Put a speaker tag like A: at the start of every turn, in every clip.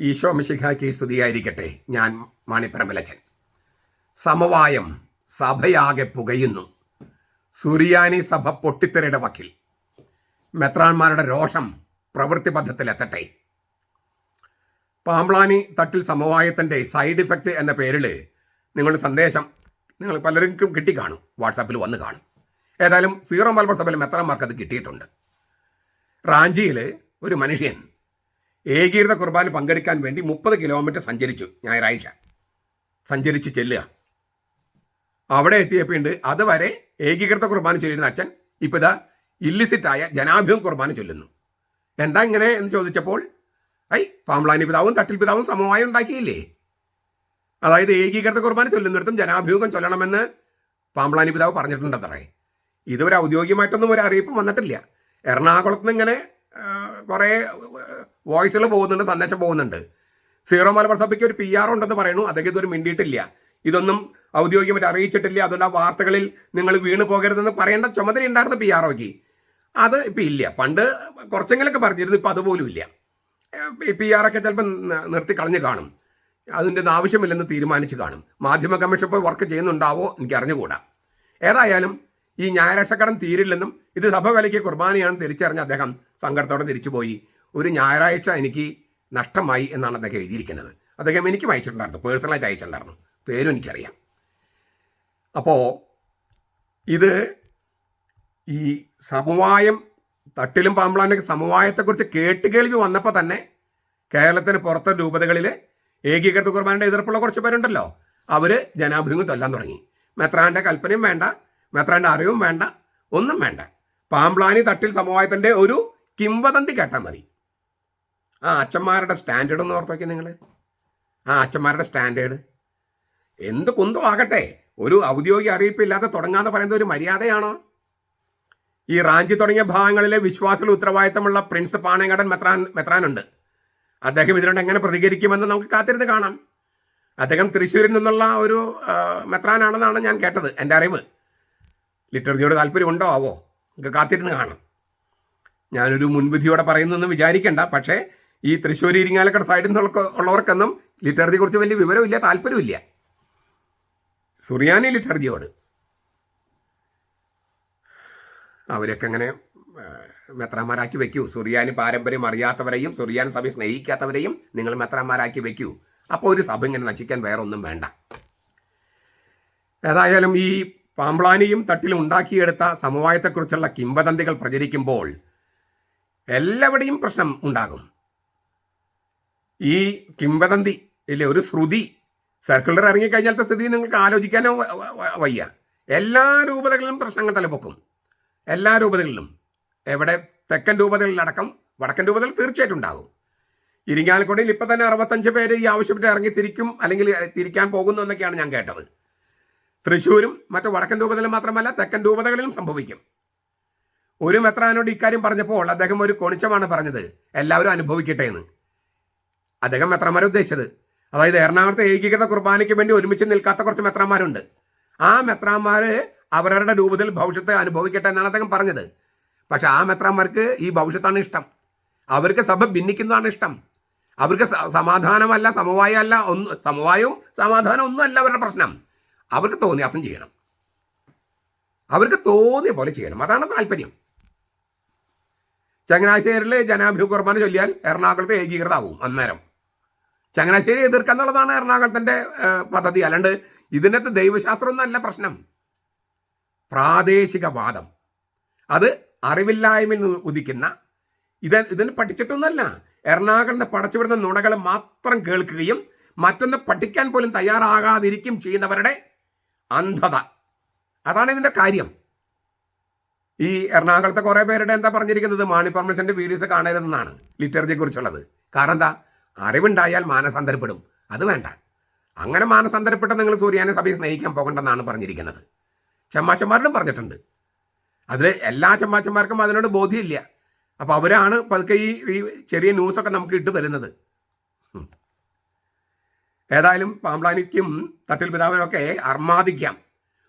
A: ഈശോ മിശിഖായ്ക്ക് സ്തുതിയായിരിക്കട്ടെ ഞാൻ മാണിപ്പറമ്പലച്ചൻ സമവായം സഭയാകെ പുകയുന്നു. സുറിയാനി സഭ പൊട്ടിത്തെറിയുടെ വക്കിൽ. മെത്രാന്മാരുടെ രോഷം പ്രവൃത്തിപഥത്തിലെത്തട്ടെ പാമ്പ്ലാനി തട്ടിൽ സമവായത്തിന്റെ സൈഡ് ഇഫക്റ്റ് എന്ന പേരിൽ നിങ്ങളുടെ സന്ദേശം നിങ്ങൾ പലർക്കും കിട്ടി കാണും വാട്സാപ്പിൽ വന്ന് കാണും. ഏതായാലും സീറോ മലബാർ സഭയിൽ അത് കിട്ടിയിട്ടുണ്ട്. റാഞ്ചിയിൽ ഒരു മനുഷ്യൻ ഏകീകൃത കുർബാന പങ്കെടുക്കാൻ വേണ്ടി മുപ്പത് കിലോമീറ്റർ സഞ്ചരിച്ചു ഞായറാഴ്ച. സഞ്ചരിച്ച് ചെല്ലുക. അവിടെ എത്തിയപ്പോണ്ട് അതുവരെ ഏകീകൃത കുർബാന ചൊല്ലിയിരുന്ന അച്ഛൻ ഇപ്പൊ ഇതാ ഇല്ലിസിറ്റായ ജനാഭ്യം കുർബാന ചൊല്ലുന്നു. എന്താ ഇങ്ങനെ എന്ന് ചോദിച്ചപ്പോൾ ഐ പാമ്പ്ലാനി പിതാവും തട്ടിൽ പിതാവും സമവായം ഉണ്ടാക്കിയില്ലേ? അതായത് ഏകീകൃത കുർബാന ചൊല്ലുന്നിടത്തും ജനാഭിമുഖം ചൊല്ലണമെന്ന് പാമ്പ്ലാനി പിതാവ് പറഞ്ഞിട്ടുണ്ടത്രേ ഇതൊരു ഔദ്യോഗികമായിട്ടൊന്നും ഒരു അറിയിപ്പ് വന്നിട്ടില്ല. എറണാകുളത്ത് നിന്ന് ഇങ്ങനെ കുറേ വോയിസുകൾ പോകുന്നുണ്ട് സന്ദേശം പോകുന്നുണ്ട്. സീറോ മലബാർ സഭയ്ക്ക് ഒരു പി ആർ ഉണ്ടെന്ന് പറയുന്നു അദ്ദേഹം ഇതൊരു മിണ്ടിയിട്ടില്ല. ഇതൊന്നും ഔദ്യോഗികമായിട്ട് അറിയിച്ചിട്ടില്ല അതുകൊണ്ട് ആ വാർത്തകളിൽ നിങ്ങൾ വീണ് പോകരുതെന്ന് പറയേണ്ട ചുമതല ഉണ്ടായിരുന്ന പി ആർ ഒക്ക് അത് ഇപ്പം ഇല്ല. പണ്ട് കുറച്ചെങ്കിലൊക്കെ പറഞ്ഞിരുന്നു ഇപ്പം അതുപോലും ഇല്ല. പി ആർ ഒക്കെ ചിലപ്പോൾ നിർത്തി കളഞ്ഞു കാണും. അതിന്റെ ആവശ്യമില്ലെന്ന് തീരുമാനിച്ച് കാണും. മാധ്യമ കമ്മീഷൻ ഇപ്പോൾ വർക്ക് ചെയ്യുന്നുണ്ടാവോ എനിക്ക് അറിഞ്ഞുകൂടാ. ഏതായാലും ഈ ഞായറാഴ്ചക്കടം തീരില്ലെന്നും ഇത് സഭ വിലയ്ക്ക് കുർബാനയാണെന്ന് തിരിച്ചറിഞ്ഞ അദ്ദേഹം സങ്കടത്തോടെ തിരിച്ചുപോയി. ഒരു ഞായറാഴ്ച എനിക്ക് നഷ്ടമായി എന്നാണ് അദ്ദേഹം എഴുതിയിരിക്കുന്നത്. അദ്ദേഹം എനിക്കും അയച്ചിട്ടുണ്ടായിരുന്നു. പേഴ്സണലായിട്ട് അയച്ചിട്ടുണ്ടായിരുന്നു. പേരും എനിക്കറിയാം അപ്പോൾ ഇത് ഈ സമവായം തട്ടിലും പാമ്പളാന്റെ സമവായത്തെക്കുറിച്ച് കേട്ടുകേൾവി വന്നപ്പോൾ തന്നെ കേരളത്തിന് പുറത്തെ രൂപതകളിൽ ഏകീകൃത കുർബാനയുടെ എതിർപ്പുള്ള കുറച്ച് പേരുണ്ടല്ലോ. അവർ ജനാഭിമുഖം തൊല്ലാൻ തുടങ്ങി. മെത്രാന്റെ കൽപ്പനയും വേണ്ട മെത്രാന്റെ അറിവും വേണ്ട ഒന്നും വേണ്ട. പാമ്പ്ലാനി തട്ടിൽ സമവായത്തിന്റെ ഒരു കിംവദന്തി കേട്ടാൽ മതി. ആ അച്ഛന്മാരുടെ സ്റ്റാൻഡേർഡ് ഒന്ന് ഓർത്തോക്കി നിങ്ങൾ ആ അച്ഛന്മാരുടെ സ്റ്റാൻഡേർഡ്. എന്ത് കുന്തോ ആകട്ടെ. ഒരു ഔദ്യോഗിക അറിയിപ്പില്ലാതെ തുടങ്ങാന്ന് പറയുന്നത് ഒരു മര്യാദയാണോ? ഈ റാഞ്ചി തുടങ്ങിയ ഭാഗങ്ങളിലെ വിശ്വാസികൾ ഉത്തരവാദിത്തമുള്ള പ്രിൻസ് പാണേങ്കടൻ മെത്രാൻ മെത്രാനുണ്ട്. അദ്ദേഹം ഇതിനോട് എങ്ങനെ പ്രതികരിക്കുമെന്ന് നമുക്ക് കാത്തിരുന്ന് കാണാം. അദ്ദേഹം തൃശ്ശൂരിൽ നിന്നുള്ള ഒരു മെത്രാനാണെന്നാണ് ഞാൻ കേട്ടത് എന്റെ അറിവ്. ലിറ്റർജിയോട് താല്പര്യമുണ്ടോ? ആവോ. നമുക്ക് കാത്തിരുന്ന് കാണാം. ഞാനൊരു മുൻവിധിയോടെ പറയുന്നെന്ന് വിചാരിക്കേണ്ട പക്ഷേ ഈ തൃശ്ശൂർ ഇരിങ്ങാലക്കട സൈഡിൽ നിന്നുള്ള ഉള്ളവർക്കൊന്നും ലിറ്റർജിയെ കുറിച്ച് വലിയ വിവരമില്ല താല്പര്യമില്ല. സുറിയാനി ലിറ്റർജിയോട് അവരൊക്കെ അങ്ങനെ മെത്രാന്മാരാക്കി വെക്കൂ. സുറിയാനി പാരമ്പര്യം അറിയാത്തവരെയും സുറിയാനി സഭയെ സ്നേഹിക്കാത്തവരെയും നിങ്ങൾ മെത്രാന്മാരാക്കി വെക്കൂ. അപ്പോൾ ഒരു സഭ ഇങ്ങനെ നശിക്കാൻ വേറൊന്നും വേണ്ട. ഏതായാലും ഈ പാമ്പ്ലാനിയും തട്ടിലും ഉണ്ടാക്കിയെടുത്ത സമവായത്തെക്കുറിച്ചുള്ള കിംവദന്തികൾ പ്രചരിക്കുമ്പോൾ എല്ലാവിടെയും പ്രശ്നം ഉണ്ടാകും. ഈ കിംവദന്തി ഇല്ലേ ഒരു ശ്രുതി സർക്കുലർ ഇറങ്ങിക്കഴിഞ്ഞാലത്തെ സ്ഥിതി നിങ്ങൾക്ക് ആലോചിക്കാനോ വയ്യ. എല്ലാ രൂപതകളിലും പ്രശ്നങ്ങൾ തലപ്പൊക്കും എല്ലാ രൂപതകളിലും. എവിടെ തെക്കൻ രൂപതകളിലടക്കം വടക്കൻ രൂപതകൾ തീർച്ചയായിട്ടും ഉണ്ടാകും. ഇരിങ്ങാലക്കുടയിൽ ഇപ്പം തന്നെ അറുപത്തഞ്ച് പേര് ഈ ആവശ്യപ്പെട്ട് ഇറങ്ങി തിരിക്കും അല്ലെങ്കിൽ തിരിക്കാൻ പോകുന്നു എന്നൊക്കെയാണ് ഞാൻ കേട്ടത്. തൃശ്ശൂരും മറ്റു വടക്കൻ രൂപതയിലും മാത്രമല്ല തെക്കൻ രൂപതകളിലും സംഭവിക്കും. ഒരു മെത്രാനോട് ഇക്കാര്യം പറഞ്ഞപ്പോൾ അദ്ദേഹം ഒരു കൊണിച്ചമാണ് പറഞ്ഞത്. എല്ലാവരും അനുഭവിക്കട്ടെ എന്ന്. അദ്ദേഹം മെത്രന്മാരെ ഉദ്ദേശിച്ചത്. അതായത് എറണാകുളത്തെ ഏകീകൃത കുർബാനയ്ക്ക് വേണ്ടി ഒരുമിച്ച് നിൽക്കാത്ത കുറച്ച് മെത്രാന്മാരുണ്ട്. ആ മെത്രാന്മാർ അവരവരുടെ രൂപത്തിൽ ഭവിഷ്യത്തെ അനുഭവിക്കട്ടെ എന്നാണ് അദ്ദേഹം പറഞ്ഞത്. പക്ഷെ ആ മെത്രാന്മാർക്ക് ഈ ഭവിഷ്യത്താണ് ഇഷ്ടം. അവർക്ക് സഭ ഭിന്നിക്കുന്നതാണ് ഇഷ്ടം. അവർക്ക് സമാധാനമല്ല സമവായമല്ല ഒന്ന് സമവായവും സമാധാനം ഒന്നും അല്ല അവരുടെ പ്രശ്നം. അവർക്ക് തോന്നിയാസം ചെയ്യണം. അവർക്ക് തോന്നിയ പോലെ ചെയ്യണം. അതാണ് താല്പര്യം. ചങ്ങനാശ്ശേരിയിൽ ജനാഭ്യൂ കുർബാന ചൊല്ലിയാൽ എറണാകുളത്ത് ഏകീകൃതമാവും അന്നേരം. ചങ്ങനാശ്ശേരി എതിർക്കുക എന്നുള്ളതാണ് എറണാകുളത്തിന്റെ പദ്ധതി. അല്ലാണ്ട് ഇതിനകത്ത് ദൈവശാസ്ത്രമൊന്നുമല്ല പ്രശ്നം. പ്രാദേശിക വാദം. അത് അറിവില്ലായ്മയിൽ നിന്ന് ഉദിക്കുന്ന ഇത് ഇതിന് പഠിച്ചിട്ടൊന്നല്ല എറണാകുളത്തെ പടച്ചുവിടുന്ന നുണകൾ മാത്രം കേൾക്കുകയും മറ്റൊന്ന് പഠിക്കാൻ പോലും തയ്യാറാകാതിരിക്കും ചെയ്യുന്നവരുടെ അന്ധത. അതാണ് ഇതിന്റെ കാര്യം. ഈ എറണാകുളത്തെ കുറേ പേരുടെ എന്താ പറഞ്ഞിരിക്കുന്നത്? മാണി പർമസന്റെ വീഡിയോസ് കാണരുതെന്നാണ് ലിറ്റർജിയെ കുറിച്ചുള്ളത് കാരണം എന്താ? അറിവുണ്ടായാൽ മാനസാന്തരപ്പെടും. അത് വേണ്ട. അങ്ങനെ മാനസാന്തരപ്പെട്ട നിങ്ങൾ സൂര്യാനെ സഭയെ സ്നേഹിക്കാൻ പോകണ്ടെന്നാണ് പറഞ്ഞിരിക്കുന്നത്. ചമ്മാച്ചന്മാരോടും പറഞ്ഞിട്ടുണ്ട്. അതിൽ എല്ലാ ചമ്മാച്ചന്മാർക്കും അതിനോട് ബോധ്യമില്ല. അപ്പോൾ അവരാണ് പതുക്കെ ഈ ഈ ചെറിയ ന്യൂസൊക്കെ നമുക്ക് ഇട്ട് തരുന്നത്. ഏതായാലും പാമ്പ്ലാനിക്കും തട്ടിൽ പിതാവിനൊക്കെ അർമാദിക്കാം.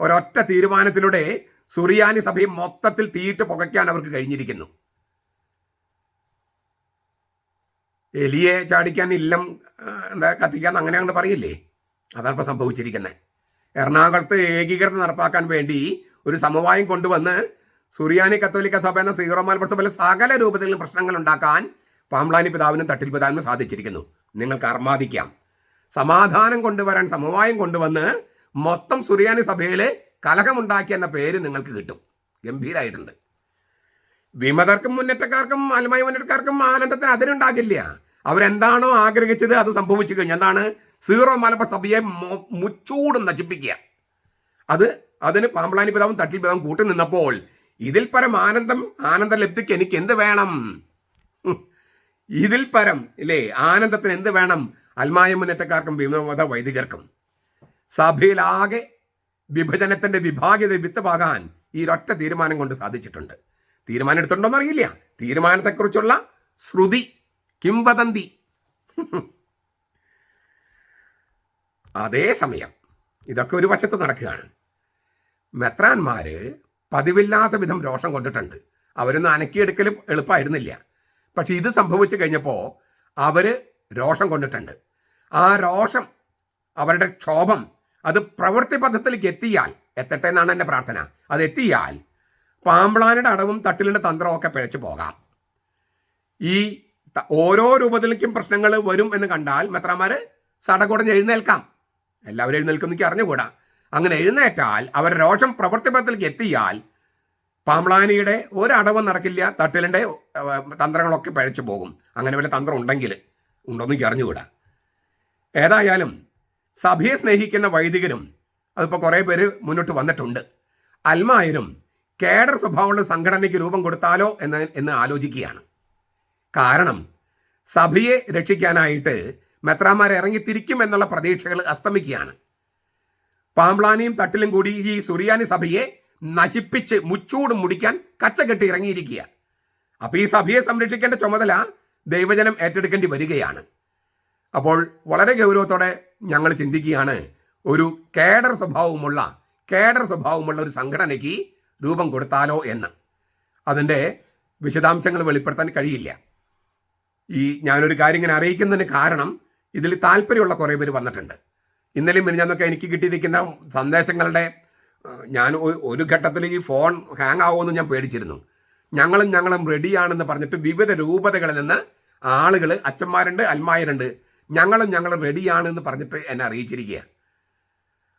A: ഒരൊറ്റ തീരുമാനത്തിലൂടെ സുറിയാനി സഭയെ മൊത്തത്തിൽ തീയിട്ട് പുകയ്ക്കാൻ അവർക്ക് കഴിഞ്ഞിരിക്കുന്നു. എലിയെ ചാടിക്കാൻ ഇല്ലം എന്താ കത്തിക്കാൻ അങ്ങനെ പറയില്ലേ? അതാണ് ഇപ്പോൾ സംഭവിച്ചിരിക്കുന്നത് എറണാകുളത്ത് ഏകീകരണം നടപ്പാക്കാൻ വേണ്ടി ഒരു സമവായം കൊണ്ടുവന്ന് സുറിയാനി കത്തോലിക്ക സഭ എന്ന സീറോ മലബാർ സഭയിലെ സകല രൂപത്തിലും പ്രശ്നങ്ങൾ ഉണ്ടാക്കാൻ പാമ്പ്ലാനി പിതാവിനും തട്ടിൽ പിതാവിനും സാധിച്ചിരിക്കുന്നു. നിങ്ങൾക്ക് അർമാദിക്കാം സമാധാനം കൊണ്ടുവരാൻ സമവായം കൊണ്ടുവന്ന് മൊത്തം സുറിയാനി സഭയിൽ കലഹമുണ്ടാക്കി എന്ന പേര് നിങ്ങൾക്ക് കിട്ടും. ഗംഭീരായിട്ടുണ്ട്. വിമതർക്കും മുന്നേറ്റക്കാർക്കും അലമായി മുന്നേറ്റക്കാർക്കും ആനന്ദത്തിന് അതിനുണ്ടാകില്ല അവരെന്താണോ ആഗ്രഹിച്ചത് അത് സംഭവിച്ചു കഴിഞ്ഞു. എന്താണ്? സീറോ മലബാർ സഭയെ മുച്ചൂടും നശിപ്പിക്കുക. അത് അതിന് പാമ്പളാനി പിതാവും തട്ടിൽ പിതാവും കൂട്ടി നിന്നപ്പോൾ ഇതിൽ പരം ആനന്ദം ആനന്ദ ലബ്ധിക്ക് എനിക്ക് എന്ത് വേണം? ഇതിൽ പരം ഇല്ലേ? ആനന്ദത്തിന് എന്ത് വേണം? അൽമായ മുന്നേറ്റക്കാർക്കും വിമത വൈദികർക്കും. സഭയിലാകെ വിഭജനത്തിന്റെ വിഭാഗ്യത വിത്തുപാകാൻ ഈ ഒറ്റ തീരുമാനം കൊണ്ട് സാധിച്ചിട്ടുണ്ട്. തീരുമാനം എടുത്തിട്ടുണ്ടോന്ന് അറിയില്ല തീരുമാനത്തെക്കുറിച്ചുള്ള ശ്രുതി കിംവദന്തി. അതേസമയം ഇതൊക്കെ ഒരു വശത്ത് നടക്കുകയാണ്. മെത്രാന്മാര് പതിവില്ലാത്ത വിധം രോഷം കൊണ്ടിട്ടുണ്ട്. അവരൊന്നും അനക്കിയെടുക്കലും എളുപ്പമായിരുന്നില്ല പക്ഷെ ഇത് സംഭവിച്ചു കഴിഞ്ഞപ്പോൾ അവർ രോഷം കൊണ്ടിട്ടുണ്ട്. ആ രോഷം അവരുടെ ക്ഷോഭം അത് പ്രവൃത്തി പഥത്തിലേക്ക് എത്തിയാൽ എത്തട്ടെ എന്നാണ് എന്റെ പ്രാർത്ഥന. അത് എത്തിയാൽ പാമ്പ്ളാനുടെ അടവും തട്ടിലിന്റെ തന്ത്രവും ഒക്കെ പിഴച്ചു പോകാം. ഈ ഓരോ രൂപത്തിലേക്കും പ്രശ്നങ്ങൾ വരും എന്ന് കണ്ടാൽ മെത്രാമാര് സടകുടഞ്ഞ് എഴുന്നേൽക്കാം. എല്ലാവരും എഴുന്നേൽക്കും എനിക്ക് അറിഞ്ഞുകൂടാ. അങ്ങനെ എഴുന്നേറ്റാൽ അവർ രോഷം പ്രവർത്തിപഥത്തിലേക്ക് എത്തിയാൽ പാമ്പ്ളാനിയുടെ ഒരടവും നടക്കില്ല തട്ടിലിന്റെ തന്ത്രങ്ങളൊക്കെ പഴച്ചു പോകും. അങ്ങനെ വല്ല തന്ത്രം ഉണ്ടെങ്കിൽ ഉണ്ടോന്ന് എനിക്ക് അറിഞ്ഞുകൂടാ. ഏതായാലും സഭയെ സ്നേഹിക്കുന്ന വൈദികരും അതിപ്പോൾ കുറേ പേര് മുന്നോട്ട് വന്നിട്ടുണ്ട്. അൽമായരും കേഡർ സ്വഭാവമുള്ള സംഘടനയ്ക്ക് രൂപം കൊടുത്താലോ എന്ന് എന്ന് ആലോചിക്കുകയാണ്. കാരണം സഭയെ രക്ഷിക്കാനായിട്ട് മെത്രാമാർ ഇറങ്ങിത്തിരിക്കും എന്നുള്ള പ്രതീക്ഷകൾ അസ്തമിക്കുകയാണ്. പാമ്പ്ലാനിയും തട്ടിലും കൂടി ഈ സുറിയാനി സഭയെ നശിപ്പിച്ച് മുച്ചൂട് മുടിക്കാൻ കച്ചകെട്ടി ഇറങ്ങിയിരിക്കുക. അപ്പൊ ഈ സഭയെ സംരക്ഷിക്കേണ്ട ചുമതല ദൈവജനം ഏറ്റെടുക്കേണ്ടി വരികയാണ്. അപ്പോൾ വളരെ ഗൗരവത്തോടെ ഞങ്ങൾ ചിന്തിക്കുകയാണ് ഒരു കേഡർ സ്വഭാവമുള്ള കേഡർ സ്വഭാവമുള്ള ഒരു സംഘടനയ്ക്ക് രൂപം കൊടുത്താലോ എന്ന്. അതിന്റെ വിശദാംശങ്ങൾ വെളിപ്പെടുത്താൻ കഴിയില്ല. ഈ ഞാനൊരു കാര്യം ഇങ്ങനെ അറിയിക്കുന്നതിന് കാരണം ഇതിൽ താല്പര്യമുള്ള കുറേ പേര് വന്നിട്ടുണ്ട്. ഇന്നലെയും മിനിഞ്ഞാന്നൊക്കെ എനിക്ക് കിട്ടിയിരിക്കുന്ന സന്ദേശങ്ങളുടെ ഞാൻ ഒരു ഘട്ടത്തിൽ ഈ ഫോൺ ഹാങ് ആവുമെന്ന് ഞാൻ പേടിച്ചിരുന്നു. ഞങ്ങളും ഞങ്ങളും റെഡിയാണെന്ന് പറഞ്ഞിട്ട് വിവിധ രൂപതകളിൽ നിന്ന് ആളുകൾ അച്ഛന്മാരുണ്ട് അൽമായരുണ്ട് ഞങ്ങളും ഞങ്ങളും റെഡിയാണെന്ന് പറഞ്ഞിട്ട് എന്നെ അറിയിച്ചിരിക്കുക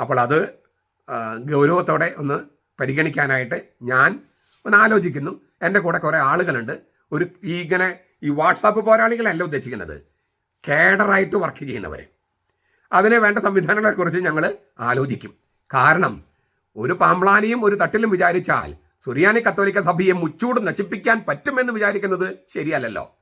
A: അപ്പോൾ അത് ഗൗരവത്തോടെ ഒന്ന് പരിഗണിക്കാനായിട്ട് ഞാൻ ഒന്ന് ആലോചിക്കുന്നു. എന്റെ കൂടെ കുറേ ആളുകളുണ്ട്. ഒരു ഈ ഇങ്ങനെ ഈ വാട്സാപ്പ് പോരാളികളല്ല ഉദ്ദേശിക്കുന്നത്. കേഡറായിട്ട് വർക്ക് ചെയ്യുന്നവർ അതിനെ വേണ്ട സംവിധാനങ്ങളെക്കുറിച്ച് ഞങ്ങൾ ആലോചിക്കും. കാരണം ഒരു പാമ്പ്ലാനിയും ഒരു തട്ടിലും വിചാരിച്ചാൽ സുറിയാനി കത്തോലിക്ക സഭയെ മുച്ചൂട് നശിപ്പിക്കാൻ പറ്റുമെന്ന് വിചാരിക്കുന്നത് ശരിയല്ലല്ലോ.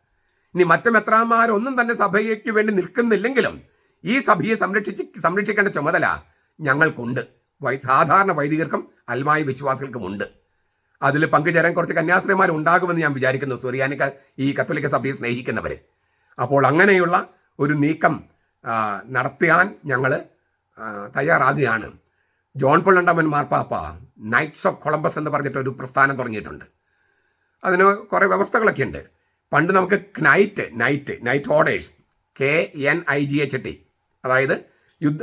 A: ഇനി മറ്റു മെത്രാന്മാരൊന്നും തന്നെ സഭയ്ക്ക് വേണ്ടി നിൽക്കുന്നില്ലെങ്കിലും ഈ സഭയെ സംരക്ഷിച്ച് സംരക്ഷിക്കേണ്ട ചുമതല ഞങ്ങൾക്കുണ്ട്. വൈ സാധാരണ വൈദികർക്കും അൽമായ വിശ്വാസികൾക്കും ഉണ്ട്. അതിൽ പങ്കുചേരാൻ കുറച്ച് കന്യാസ്ത്രീമാർ ഉണ്ടാകുമെന്ന് ഞാൻ വിചാരിക്കുന്നു. സുറിയാനിക്ക ഈ കത്തോലിക്ക സഭയെ സ്നേഹിക്കുന്നവർ അപ്പോൾ അങ്ങനെയുള്ള ഒരു നീക്കം നടത്തിയാൻ ഞങ്ങൾ തയ്യാറാകുകയാണ്. ജോൺ പൊള്ളണ്ടമൻ മാർപ്പാപ്പ നൈറ്റ്സ് ഓഫ് കൊളംബസ് എന്ന് പറഞ്ഞിട്ട് ഒരു പ്രസ്ഥാനം തുടങ്ങിയിട്ടുണ്ട്. അതിന് കുറേ വ്യവസ്ഥകളൊക്കെ ഉണ്ട്. പണ്ട് നമുക്ക് knight knight knight orders K N I G H T അതായത് യുദ്ധ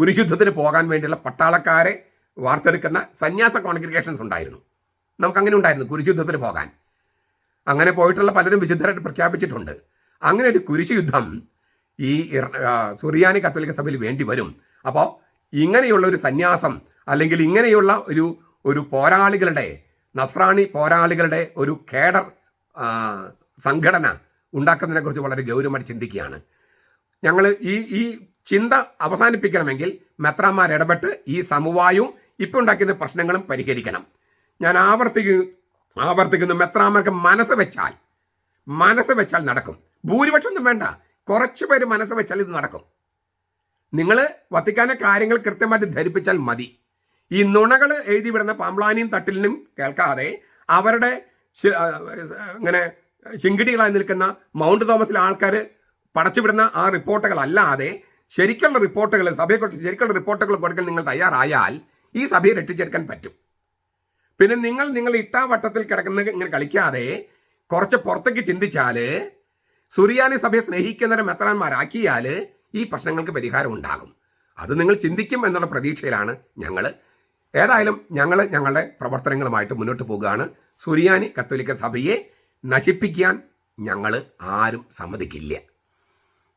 A: കുരിശുദ്ധത്തിന് പോകാൻ വേണ്ടിയുള്ള പട്ടാളക്കാരെ വാർത്തെടുക്കുന്ന സന്യാസ കോൺഗ്രിഗേഷൻസ് ഉണ്ടായിരുന്നു. നമുക്കങ്ങനെ ഉണ്ടായിരുന്നു കുരിശുദ്ധത്തിന് പോകാൻ. അങ്ങനെ പോയിട്ടുള്ള പലരും വിശുദ്ധരായിട്ട് പ്രഖ്യാപിച്ചിട്ടുണ്ട്. അങ്ങനെ ഒരു കുരിശു യുദ്ധം ഈ സുറിയാനി കത്തോലിക്ക സഭയിൽ വേണ്ടി വരും. അപ്പോൾ ഇങ്ങനെയുള്ള ഒരു സന്യാസം അല്ലെങ്കിൽ ഇങ്ങനെയുള്ള ഒരു ഒരു പോരാളികളുടെ നസ്രാണി പോരാളികളുടെ ഒരു കേഡർ സംഘടന ഉണ്ടാക്കുന്നതിനെക്കുറിച്ച് വളരെ ഗൗരവമായി ചിന്തിക്കുകയാണ്. ഞങ്ങൾ ഈ ഈ ചിന്ത അവസാനിപ്പിക്കണമെങ്കിൽ മെത്രാന്മാർ ഇടപെട്ട് ഈ സമവായവും ഇപ്പം ഉണ്ടാക്കുന്ന പ്രശ്നങ്ങളും പരിഹരിക്കണം. ഞാൻ ആവർത്തിക്കുന്നു ആവർത്തിക്കുന്നു. മെത്രാന്മാർക്ക് മനസ്സ് വെച്ചാൽ മനസ്സ് വെച്ചാൽ നടക്കും. ഭൂരിപക്ഷം ഒന്നും വേണ്ട. കുറച്ച് പേര് മനസ്സ് വെച്ചാൽ ഇത് നടക്കും. നിങ്ങൾ വത്തിക്കാനെ കാര്യങ്ങൾ കൃത്യമായിട്ട് ധരിപ്പിച്ചാൽ മതി. ഈ നുണകൾ എഴുതി വിടുന്ന പാമ്പ്ലാനിയും തട്ടിലിനും കേൾക്കാതെ അവരുടെ ഇങ്ങനെ ശിങ്കിടികളായി നിൽക്കുന്ന മൗണ്ട് തോമസിലെ ആൾക്കാർ പടച്ചുവിടുന്ന ആ റിപ്പോർട്ടുകൾ അല്ലാതെ ശരിക്കുള്ള റിപ്പോർട്ടുകൾ സഭയെക്കുറിച്ച് ശരിക്കുള്ള റിപ്പോർട്ടുകൾ കൊടുക്കാൻ നിങ്ങൾ തയ്യാറായാൽ ഈ സഭയെ രക്ഷിച്ചെടുക്കാൻ പറ്റും. പിന്നെ നിങ്ങൾ നിങ്ങൾ ഇട്ടാവട്ടത്തിൽ കിടക്കുന്ന ഇങ്ങനെ കളിക്കാതെ കുറച്ച് പുറത്തേക്ക് ചിന്തിച്ചാൽ സുറിയാനി സഭയെ സ്നേഹിക്കുന്നവരെ മെത്രാന്മാരാക്കിയാൽ ഈ പ്രശ്നങ്ങൾക്ക് പരിഹാരം ഉണ്ടാകും. അത് നിങ്ങൾ ചിന്തിക്കും എന്നുള്ള പ്രതീക്ഷയിലാണ് ഞങ്ങൾ ഏതായാലും ഞങ്ങൾ ഞങ്ങളുടെ പ്രവർത്തനങ്ങളുമായിട്ട് മുന്നോട്ട് പോകുകയാണ്. സുറിയാനി കത്തോലിക്ക സഭയെ നശിപ്പിക്കാൻ ഞങ്ങൾ ആരും സമ്മതിക്കില്ല.